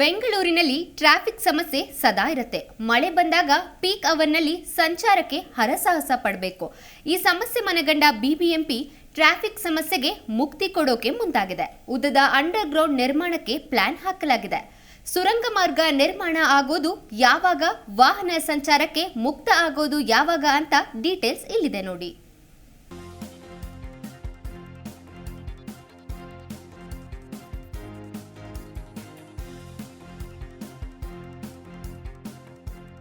ಬೆಂಗಳೂರಿನಲ್ಲಿ ಟ್ರಾಫಿಕ್ ಸಮಸ್ಯೆ ಸದಾ ಇರುತ್ತೆ. ಮಳೆ ಬಂದಾಗ ಪೀಕ್ ಅವರ್ನಲ್ಲಿ ಸಂಚಾರಕ್ಕೆ ಹರಸಾಹಸ ಪಡಬೇಕು. ಈ ಸಮಸ್ಯೆ ಮನಗಂಡ ಬಿಬಿಎಂಪಿ ಟ್ರಾಫಿಕ್ ಸಮಸ್ಯೆಗೆ ಮುಕ್ತಿ ಕೊಡೋಕೆ ಮುಂದಾಗಿದೆ. ಉದ್ದದ ಅಂಡರ್ ಗ್ರೌಂಡ್ ನಿರ್ಮಾಣಕ್ಕೆ ಪ್ಲಾನ್ ಹಾಕಲಾಗಿದೆ. ಸುರಂಗ ಮಾರ್ಗ ನಿರ್ಮಾಣ ಆಗೋದು ಯಾವಾಗ ವಾಹನ ಸಂಚಾರಕ್ಕೆ ಮುಕ್ತ ಆಗೋದು ಯಾವಾಗ ಅಂತ ಡೀಟೇಲ್ಸ್ ಇಲ್ಲಿದೆ ನೋಡಿ.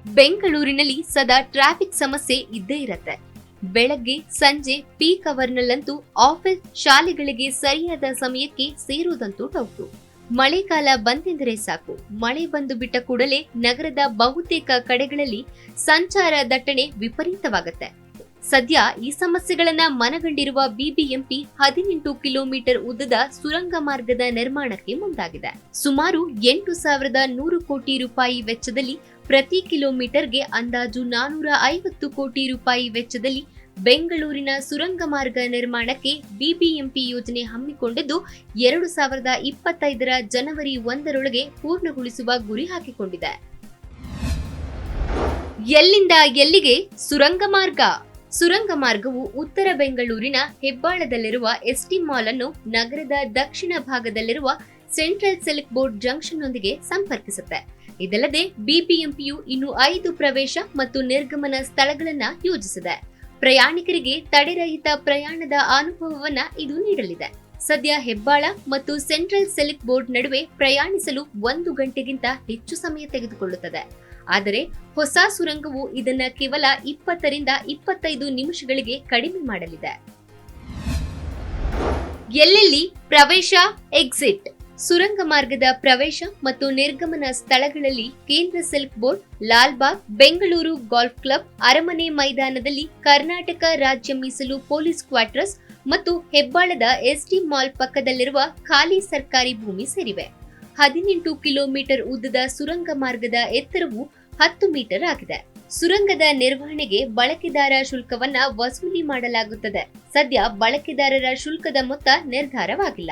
ಬೆಂಗಳೂರಿನಲ್ಲಿ ಸದಾ ಟ್ರಾಫಿಕ್ ಸಮಸ್ಯೆ ಇದ್ದೇ ಇರತ್ತೆ. ಬೆಳಗ್ಗೆ ಸಂಜೆ ಪೀಕ್ ಅವರ್ನಲ್ಲಂತೂ ಆಫೀಸ್ ಶಾಲೆಗಳಿಗೆ ಸರಿಯಾದ ಸಮಯಕ್ಕೆ ಸೇರುವುದಂತೂ ಡೌಟು. ಮಳೆಗಾಲ ಬಂತೆಂದರೆ ಸಾಕು. ಮಳೆ ಬಂದು ಬಿಟ್ಟ ಕೂಡಲೇ ನಗರದ ಬಹುತೇಕ ಕಡೆಗಳಲ್ಲಿ ಸಂಚಾರ ದಟ್ಟಣೆ ವಿಪರೀತವಾಗುತ್ತೆ. ಸದ್ಯ ಈ ಸಮಸ್ಯೆಗಳನ್ನ ಮನಗಂಡಿರುವ ಬಿಬಿಎಂಪಿ ಹದಿನೆಂಟು ಕಿಲೋಮೀಟರ್ ಉದ್ದದ ಸುರಂಗ ಮಾರ್ಗದ ನಿರ್ಮಾಣಕ್ಕೆ ಮುಂದಾಗಿದೆ. ಸುಮಾರು ಎಂಟು ಸಾವಿರದ ನೂರು ಕೋಟಿ ರೂಪಾಯಿ ವೆಚ್ಚದಲ್ಲಿ ಪ್ರತಿ ಕಿಲೋಮೀಟರ್ಗೆ ಅಂದಾಜು ನಾನೂರ ಐವತ್ತು ಕೋಟಿ ರೂಪಾಯಿ ವೆಚ್ಚದಲ್ಲಿ ಬೆಂಗಳೂರಿನ ಸುರಂಗ ಮಾರ್ಗ ನಿರ್ಮಾಣಕ್ಕೆ ಬಿಬಿಎಂಪಿ ಯೋಜನೆ ಹಮ್ಮಿಕೊಂಡಿದ್ದು, ಎರಡು ಸಾವಿರದ ಇಪ್ಪತ್ತೈದರ ಜನವರಿ ಒಂದರೊಳಗೆ ಪೂರ್ಣಗೊಳಿಸುವ ಗುರಿ ಹಾಕಿಕೊಂಡಿದೆ. ಎಲ್ಲಿಂದ ಎಲ್ಲಿಗೆ ಸುರಂಗ ಮಾರ್ಗ? ಸುರಂಗ ಮಾರ್ಗವು ಉತ್ತರ ಬೆಂಗಳೂರಿನ ಹೆಬ್ಬಾಳದಲ್ಲಿರುವ ಎಸ್ಟಿ ಮಾಲ್ ಅನ್ನು ನಗರದ ದಕ್ಷಿಣ ಭಾಗದಲ್ಲಿರುವ ಸೆಂಟ್ರಲ್ ಸಿಲ್ಕ್ ಬೋರ್ಡ್ ಜಂಕ್ಷನ್ನೊಂದಿಗೆ ಸಂಪರ್ಕಿಸುತ್ತೆ. ಇದಲ್ಲದೆ ಬಿಬಿಎಂಪಿಯು ಇನ್ನು ಐದು ಪ್ರವೇಶ ಮತ್ತು ನಿರ್ಗಮನ ಸ್ಥಳಗಳನ್ನು ಯೋಜಿಸಿದೆ. ಪ್ರಯಾಣಿಕರಿಗೆ ತಡೆರಹಿತ ಪ್ರಯಾಣದ ಅನುಭವವನ್ನ ಇದು ನೀಡಲಿದೆ. ಸದ್ಯ ಹೆಬ್ಬಾಳ ಮತ್ತು ಸೆಂಟ್ರಲ್ ಸೆಲೆಕ್ಟ್ ಬೋರ್ಡ್ ನಡುವೆ ಪ್ರಯಾಣಿಸಲು ಒಂದು ಗಂಟೆಗಿಂತ ಹೆಚ್ಚು ಸಮಯ ತೆಗೆದುಕೊಳ್ಳುತ್ತದೆ. ಆದರೆ ಹೊಸ ಸುರಂಗವು ಇದನ್ನ ಕೇವಲ ಇಪ್ಪತ್ತರಿಂದ ಇಪ್ಪತ್ತೈದು ನಿಮಿಷಗಳಿಗೆ ಕಡಿಮೆ ಮಾಡಲಿದೆ. ಎಲ್ಲೆಲ್ಲಿ ಪ್ರವೇಶ, ಎಕ್ಸಿಟ್? ಸುರಂಗ ಮಾರ್ಗದ ಪ್ರವೇಶ ಮತ್ತು ನಿರ್ಗಮನ ಸ್ಥಳಗಳಲ್ಲಿ ಕೇಂದ್ರ silk board, Lalbagh, Bengaluru golf club, ಅರಮನೆ ಮೈದಾನದಲ್ಲಿ ಕರ್ನಾಟಕ ರಾಜ್ಯ ಮೀಸಲು ಪೊಲೀಸ್ ಕ್ವಾರ್ಟರ್ಸ್ ಮತ್ತು ಹೆಬ್ಬಾಳದ ಎಸ್ಟಿ ಮಾಲ್ ಪಕ್ಕದಲ್ಲಿರುವ ಖಾಲಿ ಸರ್ಕಾರಿ ಭೂಮಿ ಸೇರಿವೆ. ಹದಿನೆಂಟು ಕಿಲೋಮೀಟರ್ ಉದ್ದದ ಸುರಂಗ ಮಾರ್ಗದ ಎತ್ತರವು ಹತ್ತು ಮೀಟರ್ ಆಗಿದೆ. ಸುರಂಗದ ನಿರ್ವಹಣೆಗೆ ಬಳಕೆದಾರ ಶುಲ್ಕವನ್ನ ವಸೂಲಿ ಮಾಡಲಾಗುತ್ತದೆ. ಸದ್ಯ ಬಳಕೆದಾರರ ಶುಲ್ಕದ ಮೊತ್ತ ನಿರ್ಧಾರವಾಗಿಲ್ಲ.